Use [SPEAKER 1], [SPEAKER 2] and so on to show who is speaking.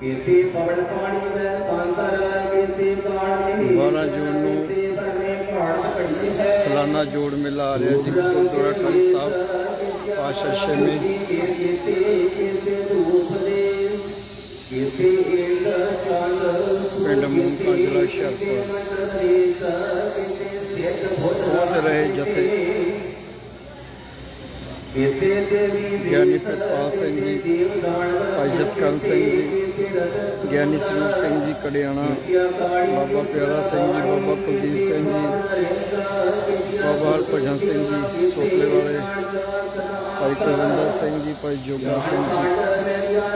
[SPEAKER 1] ਕੀਤੇ ਪਵਨ ਪਾਣੀ ਵੈ ਸੰਤਰ ਪ੍ਰਾਣ ਨਹੀਂ
[SPEAKER 2] 12 ਜੂਨ ਨੂੰ ਸਾਲਾਨਾ ਜੋੜ ਮੇਲਾ ਆ ਰਿਹਾ ਜੀ ਗੁਰਦੁਆਰਾ ਟਾਹਲੀ ਸਾਹਿਬ ਪਾਸ਼ਾ
[SPEAKER 1] ਚੰਦ
[SPEAKER 2] ਪਿੰਡ ਮੂੰਕਾ ਜ਼ਿਲ੍ਹਾ ਹੁਸ਼ਿਆਰਪੁਰ ਪਹੁੰਚ ਰਹੇ ਜਥੇ। ਗਿਆਨੀ ਪ੍ਰਿਤਪਾਲ ਸਿੰਘ ਜੀ ਭਾਈ ਜਸਕਰਨ ਸਿੰਘ ਜੀ। ਗਿਆਨੀ ਸਰੂਪ ਸਿੰਘ ਜੀ ਕੜਿਆਣਾ, ਬਾਬਾ ਪਿਆਰਾ ਸਿੰਘ ਜੀ, ਬਾਬਾ ਕੁਲਦੀਪ ਸਿੰਘ ਜੀ, ਬਾਬਾ ਹਰਭਜਨ ਸਿੰਘ ਜੀ ਸੋਖਲੇ ਵਾਲੇ ਭਾਈ ਕੁਲਵਿੰਦਰ ਸਿੰਘ ਜੀ, ਭਾਈ ਜੋਗਾ ਸਿੰਘ ਜੀ।